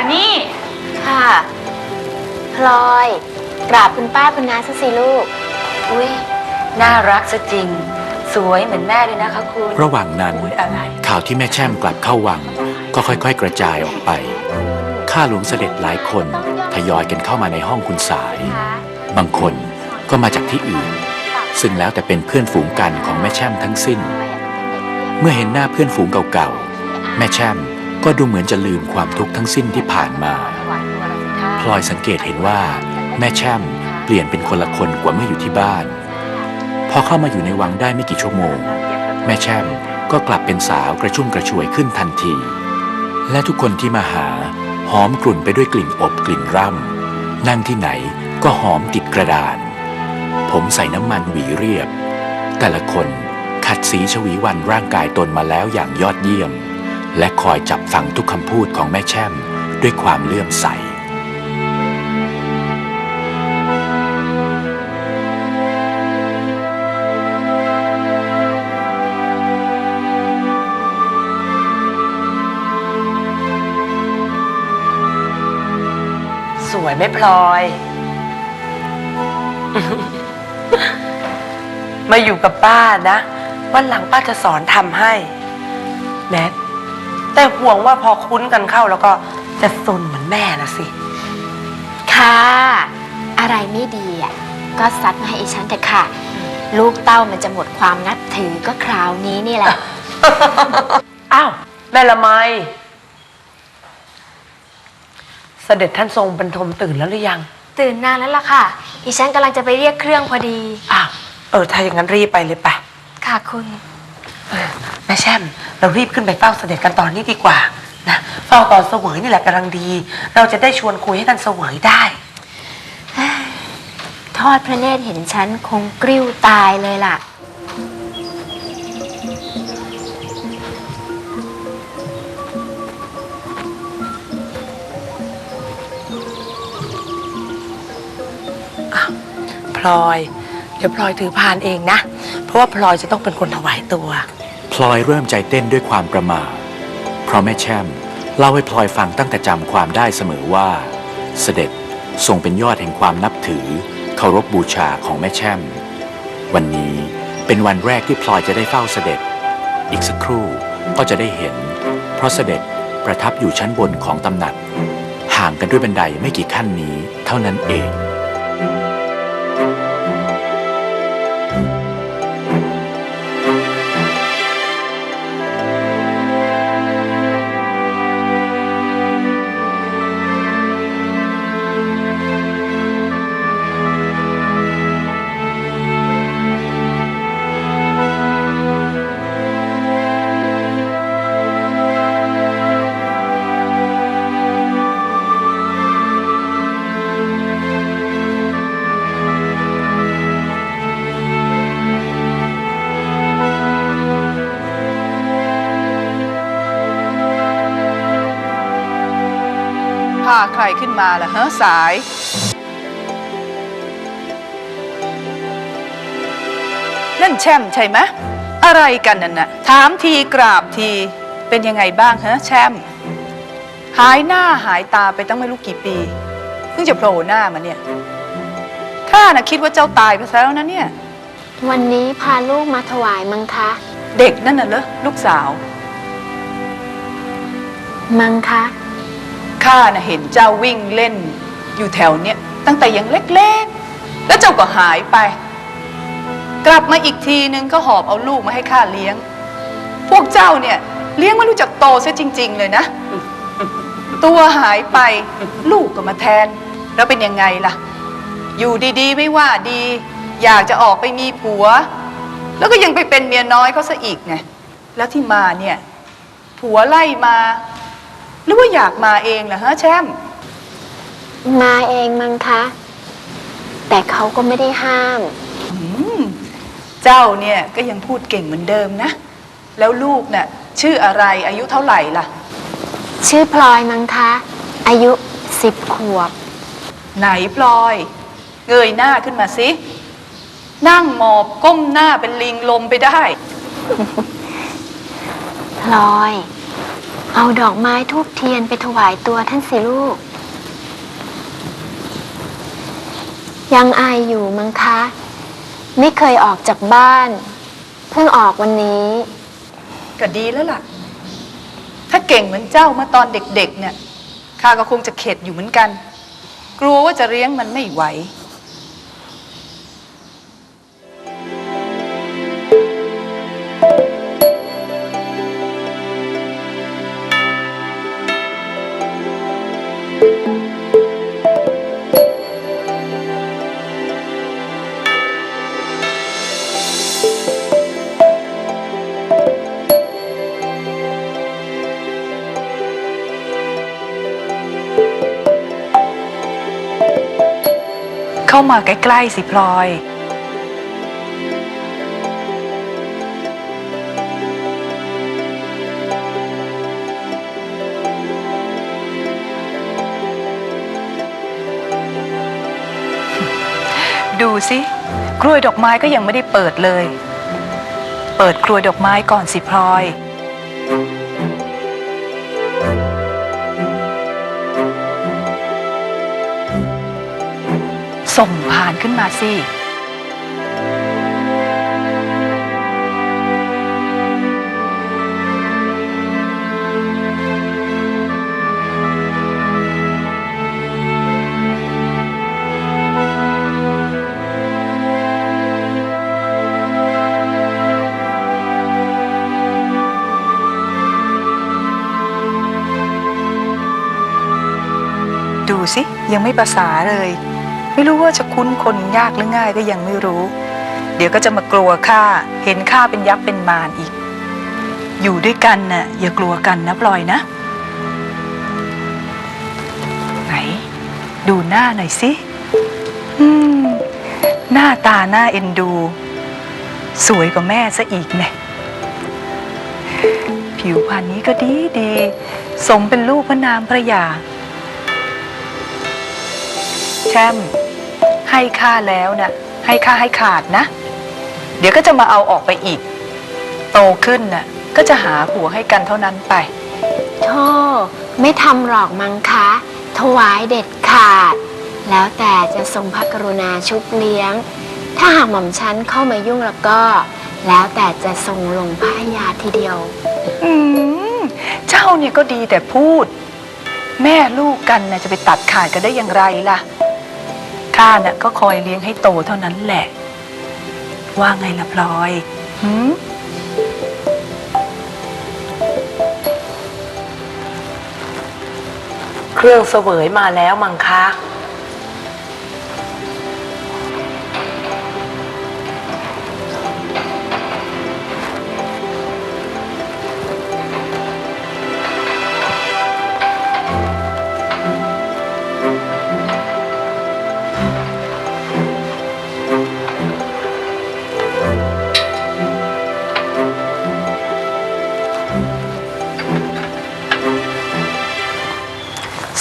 เหรอนี่ ค่ะพลอย กราบคุณป้าคุณน้าสักสิลูก อุ้ยน่ารักซะจริง สวยเหมือนแม่เลยนะคะคุณระหว่างนั้น อุ๊ยอะไรข่าวที่แม่แช่มกลับเข้าวัง ก็ค่อยๆ กระจายออกไป ข้าหลวงเสด็จหลายคนทยอยกันเข้ามาในห้องคุณสาย บางคนก็มาจากที่อื่น ซึ่งแล้วแต่เป็นเพื่อนฝูงกันของแม่แช่มทั้งสิ้น เมื่อเห็นหน้าเพื่อนฝูงเก่าๆ แม่แช่ม ก็ดูเหมือนจะลืมความทุกข์ทั้งสิ้นที่ผ่านมา พลอยสังเกตเห็นว่า แม่แช่มเปลี่ยนเป็นคนละคนกว่าเมื่ออยู่ที่บ้าน พอเข้ามาอยู่ในวังได้ไม่กี่ชั่วโมง แม่แช่มก็กลับเป็นสาวกระชุ่มกระชวยขึ้นทันที และทุกคนที่มาหาหอมกลุ่นไปด้วยกลิ่นอบกลิ่นร่ำ นั่งที่ไหนก็หอมติดกระดาน ผมใส่น้ำมันหวีเรียบ แต่ละคนขัดสีชวีวันร่างกายตนมาแล้วอย่างยอดเยี่ยม และคอยจับฟังทุกคำพูดของแม่แช่มด้วยความเลื่อมใส สวยไหม่พลอย มาอยู่กับป้านะ วันหลังป้าจะสอนทำให้ แม้ แต่ห่วงว่าพอคุ้นกันเข้าแล้วก็จะซนเหมือนแม่นะสิ ค่ะ อะไรไม่ดีอะก็ซัดมาให้ไอ้ฉันเถอะค่ะ ลูกเต้ามันจะหมดความนับถือก็คราวนี้นี่แหละ อ้าว แม่ละไม เสด็จท่านทรงบรรทมตื่นแล้วหรือยัง ตื่นนานแล้วล่ะค่ะอีฉันกำลังจะไปเรียกเครื่องพอดี อ้าว เออ ถ้าอย่างนั้นรีบไปเลยไปค่ะคุณ แม่แช่มเรารีบขึ้นไปเฝ้าเสด็จกันตอนนี้ดีกว่านะเฝ้าตอนเสวยนี่แหละกำลังดี เราจะได้ชวนคุยให้ท่านเสวยได้ ทอดพระเนตรเห็นฉันคงกริ้วตายเลยล่ะ พลอย เดี๋ยวพลอยถือพานเองนะ เพราะว่าพลอยจะต้องเป็นคนถวายตัวพ ลอยเริ่มใจเต้นด้วยความประมาเพราะแม่แช่มเล่าให้พลอยฟังตั้งแต่จำความได้เสมอว่า เสด็จทรงเป็นยอดแห่งความนับถือ เคารพบูชาของแม่แช่ม วันนี้เป็นวันแรกที่พลอยจะได้เฝ้าเสด็จ อีกสักครู่ก็จะได้เห็น เพราะเสด็จประทับอยู่ชั้นบนของตำหนัก ห่างกันด้วยบันไดไม่กี่ขั้นนี้เท่านั้นเอง ใครขึ้นมาล่ะเฮ้สายนั่นแช่มใช่ไหมอะไรกันนั่นน่ะถามทีกราบทีเป็นยังไงบ้างเฮ้แช่ม หายหน้าหายตาไปตั้งไม่รู้กี่ปี เพิ่งจะโผล่หน้ามาเนี่ยข้าน่ะคิดว่าเจ้าตายไปซะแล้วนะเนี่ย วันนี้พาลูกมาถวายมังคะ เด็กนั่นน่ะเหรอลูกสาว มังคะ ข้าน่ะเห็นเจ้าวิ่งเล่นอยู่แถวเนี้ยตั้งแต่ยังเล็กๆ แล้วเจ้าก็หายไป กลับมาอีกทีนึงก็หอบเอาลูกมาให้ข้าเลี้ยง พวกเจ้าเนี่ยเลี้ยงไม่รู้จักโตซะจริง ๆ เลยนะ ตัวหายไปลูกก็มาแทน แล้วเป็นยังไงล่ะ อยู่ดีๆ ไม่ว่าดี อยากจะออกไปมีผัว แล้วก็ยังไปเป็นเมียน้อยเขาซะอีกไงแล้วที่มาเนี่ยผัวไล่มา หรือว่าอยากมาเองเหรอฮะแชมป์มาเองมังคะ แต่เขาก็ไม่ได้ห้าม อืมเจ้าเนี่ยก็ยังพูดเก่งเหมือนเดิมนะ แล้วลูกน่ะชื่ออะไรอายุเท่าไหร่ล่ะ ชื่อพลอยมังคะ อายุสิบขวบ ไหนพลอย เงยหน้าขึ้นมาสิ นั่งหมอบก้มหน้าเป็นลิงลมไปได้ พลอย เอาดอกไม้ทูบเทียนไปถวายตัวท่านสิลูก ยังอายอยู่มั้งคะ ไม่เคยออกจากบ้าน เพิ่งออกวันนี้ ก็ดีแล้วล่ะ ถ้าเก่งเหมือนเจ้าเมื่อตอนเด็กๆเนี่ยข้าก็คงจะเข็ดอยู่เหมือนกัน กลัวว่าจะเลี้ยงมันไม่ไหวามาใกล้ๆสิพลอย ดูสิกล้วยดอกไม้ก็ยังไม่ได้เปิดเลย เปิดกล้วยดอกไม้ก่อนสิพลอย ส่งผ่านขึ้นมาสิดูสิ ยังไม่ภาษาเลย ไม่รู้ว่าจะคุ้นคนยากหรือง่ายก็ยังไม่รู้ เดี๋ยวก็จะมากลัวข้าเห็นข้าเป็นยักษ์เป็นมารอีก อยู่ด้วยกันน่ะอย่ากลัวกันนะพลอยนะ ไหน ดูหน้าหน่อยสิอืมหน้าตาหน้าเอ็นดู สวยกว่าแม่ซะอีกเนี่ยผิวพรรณนี้ก็ดีดี สมเป็นลูกพระนามพระยาแช่ม ให้ค่าแล้วนะ่ะให้ค่าให้ขาดนะ เดี๋ยวก็จะมาเอาออกไปอีก โตขึ้นน่ะก็จะหาผัวให้กันเท่านั้นไปโธ่ไม่ทำหรอกมั้งคะ ถวายเด็ดขาด แล้วแต่จะทรงพระกรุณาชุบเลี้ยง ถ้าหากหม่อมฉันเข้ามายุ่งแล้วก็ แล้วแต่จะทรงลงพระยาทีเดียว อืมเจ้าเนี่ยก็ดีแต่พูด แม่ลูกกันน่ะจะไปตัดขาดกันได้อย่างไรล่ะ้าน่ยก็คอยเลี้ยงให้โตเท่านั้นแหละ ว่าไงล่ะพลอยหืมเครื่องเสวยมาแล้วมังคะ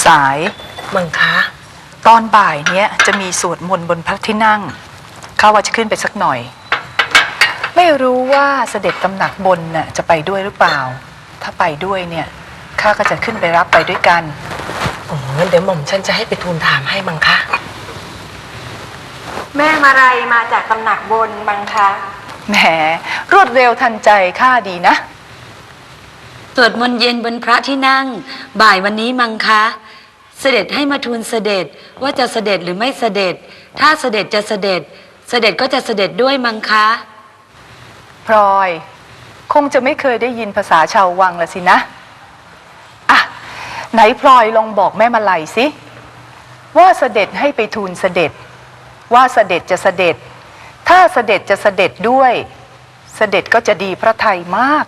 สายมังคะตอนบ่ายเนี้ยจะมีสวดมนต์บนพระที่นั่งข้าว่าจะขึ้นไปสักหน่อย ไม่รู้ว่าเสด็จตำหนักบนน่ะจะไปด้วยหรือเปล่า ถ้าไปด้วยเนี่ยข้าก็จะขึ้นไปรับไปด้วยกันอ๋องั้นเดี๋ยวหม่อมฉันจะให้ไปทูลถามให้มังคะ แม่มาลัยมาจากตำหนักบนบังคะแหมรวดเร็วทันใจข้าดีนะ สวดมนต์เย็นบนพระที่นั่ง บ่ายวันนี้มังคะ เสด็จให้มาทูลเสด็จว่าจะเสด็จหรือไม่เสด็จ ถ้าเสด็จจะเสด็จ เสด็จก็จะเสด็จด้วยมังคะ พลอย คงจะไม่เคยได้ยินภาษาชาววังละสินะอะไหนพลอยลองบอกแม่มาลัยสิว่าเสด็จให้ไปทูลเสด็จ ว่าเสด็จจะเสด็จ ถ้าเสด็จจะเสด็จด้วย เสด็จก็จะดีพระไทยมาก